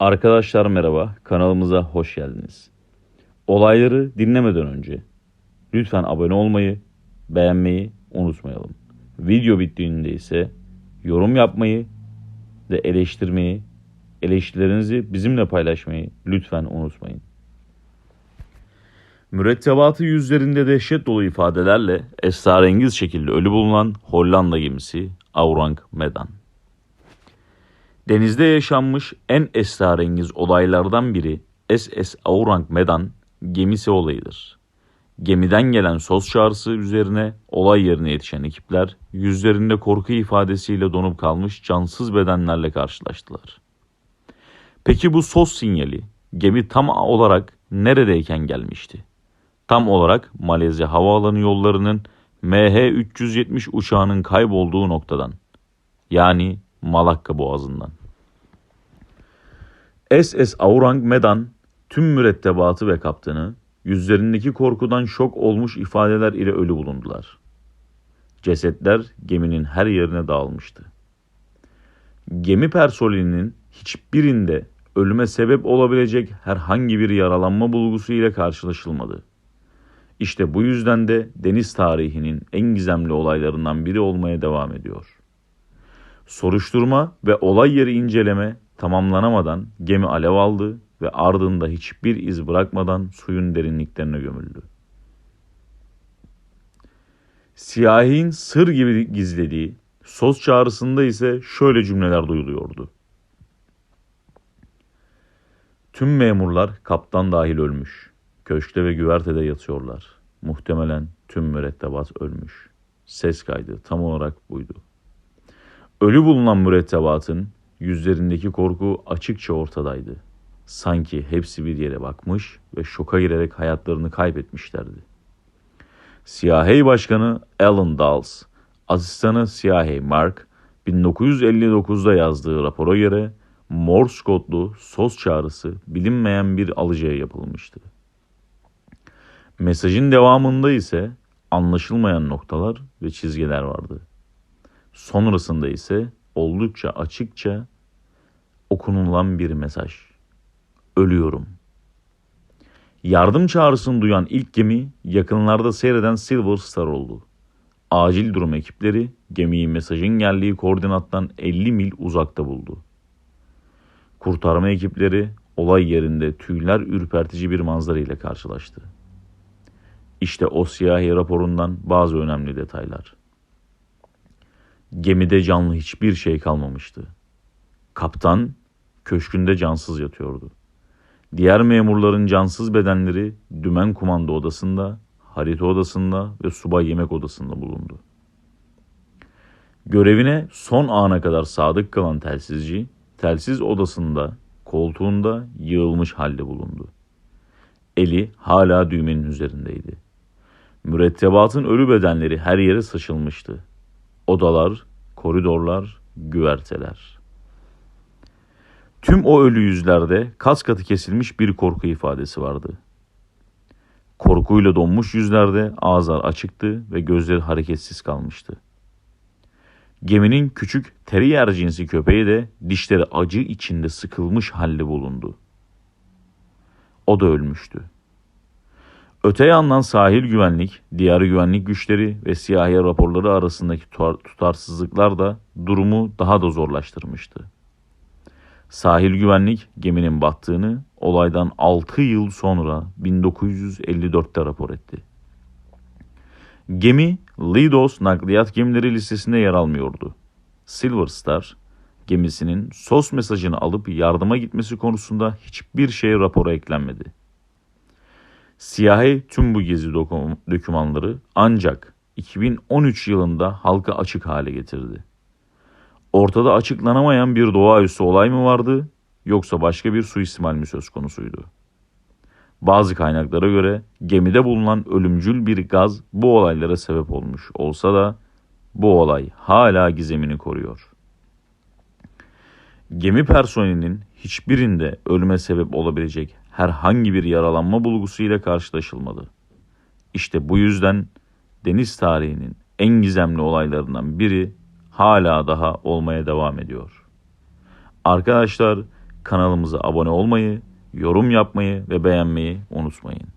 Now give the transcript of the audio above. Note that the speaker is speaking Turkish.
Arkadaşlar merhaba, kanalımıza hoş geldiniz. Olayları dinlemeden önce lütfen abone olmayı, beğenmeyi unutmayalım. Video bittiğinde ise yorum yapmayı ve eleştirmeyi, eleştirilerinizi bizimle paylaşmayı lütfen unutmayın. Mürettebatı yüzlerinde dehşet dolu ifadelerle esrarengiz şekilde ölü bulunan Hollanda gemisi Aurang Medan. Denizde yaşanmış en esrarengiz olaylardan biri SS Aurang Medan gemisi olayıdır. Gemiden gelen sos çağrısı üzerine olay yerine yetişen ekipler yüzlerinde korku ifadesiyle donup kalmış cansız bedenlerle karşılaştılar. Peki bu sos sinyali gemi tam olarak neredeyken gelmişti? Tam olarak Malezya havaalanı yollarının MH370 uçağının kaybolduğu noktadan. Yani Malakka Boğazı'ndan. SS Aurang Medan tüm mürettebatı ve kaptanı yüzlerindeki korkudan şok olmuş ifadeler ile ölü bulundular. Cesetler geminin her yerine dağılmıştı. Gemi personelinin hiçbirinde ölüme sebep olabilecek herhangi bir yaralanma bulgusu ile karşılaşılmadı. İşte bu yüzden de deniz tarihinin en gizemli olaylarından biri olmaya devam ediyor. Soruşturma ve olay yeri inceleme tamamlanamadan gemi alev aldı ve ardında hiçbir iz bırakmadan suyun derinliklerine gömüldü. Siyahin sır gibi gizlediği sos çağrısında ise şöyle cümleler duyuluyordu. Tüm memurlar kaptan dahil ölmüş. Köşkte ve güvertede yatıyorlar. Muhtemelen tüm mürettebat ölmüş. Ses kaydı tam olarak buydu. Ölü bulunan mürettebatın yüzlerindeki korku açıkça ortadaydı. Sanki hepsi bir yere bakmış ve şoka girerek hayatlarını kaybetmişlerdi. CIA Başkanı Alan Dulles, asistanı CIA Mark, 1959'da yazdığı rapora göre Morse kodlu sos çağrısı bilinmeyen bir alıcıya yapılmıştı. Mesajın devamında ise anlaşılmayan noktalar ve çizgiler vardı. Sonrasında ise oldukça açıkça okunulan bir mesaj. Ölüyorum. Yardım çağrısını duyan ilk gemi yakınlarda seyreden Silver Star oldu. Acil durum ekipleri gemiyi mesajın geldiği koordinattan 50 mil uzakta buldu. Kurtarma ekipleri olay yerinde tüyler ürpertici bir manzara ile karşılaştı. İşte o siyahi raporundan bazı önemli detaylar. Gemide canlı hiçbir şey kalmamıştı. Kaptan köşkünde cansız yatıyordu. Diğer memurların cansız bedenleri dümen kumanda odasında, harita odasında ve subay yemek odasında bulundu. Görevine son ana kadar sadık kalan telsizci, telsiz odasında, koltuğunda yığılmış halde bulundu. Eli hala düğmenin üzerindeydi. Mürettebatın ölü bedenleri her yere saçılmıştı. Odalar, koridorlar, güverteler. Tüm o ölü yüzlerde kas katı kesilmiş bir korku ifadesi vardı. Korkuyla donmuş yüzlerde ağızlar açıktı ve gözleri hareketsiz kalmıştı. Geminin küçük teriyer cinsi köpeği de dişleri acı içinde sıkılmış halde bulundu. O da ölmüştü. Öte yandan sahil güvenlik, diğer güvenlik güçleri ve siyahi raporları arasındaki tutarsızlıklar da durumu daha da zorlaştırmıştı. Sahil güvenlik geminin battığını olaydan 6 yıl sonra 1954'te rapor etti. Gemi Lidos nakliyat gemileri listesinde yer almıyordu. Silver Star gemisinin SOS mesajını alıp yardıma gitmesi konusunda hiçbir şey rapora eklenmedi. Siyahi tüm bu gezi dokümanları ancak 2013 yılında halka açık hale getirdi. Ortada açıklanamayan bir doğaüstü olay mı vardı yoksa başka bir suistimal mi söz konusuydu? Bazı kaynaklara göre gemide bulunan ölümcül bir gaz bu olaylara sebep olmuş olsa da bu olay hala gizemini koruyor. Gemi personelinin hiçbirinde ölüme sebep olabilecek herhangi bir yaralanma bulgusu ile karşılaşılmadı. İşte bu yüzden deniz tarihinin en gizemli olaylarından biri hala daha olmaya devam ediyor. Arkadaşlar Kanalımıza abone olmayı, yorum yapmayı ve beğenmeyi unutmayın.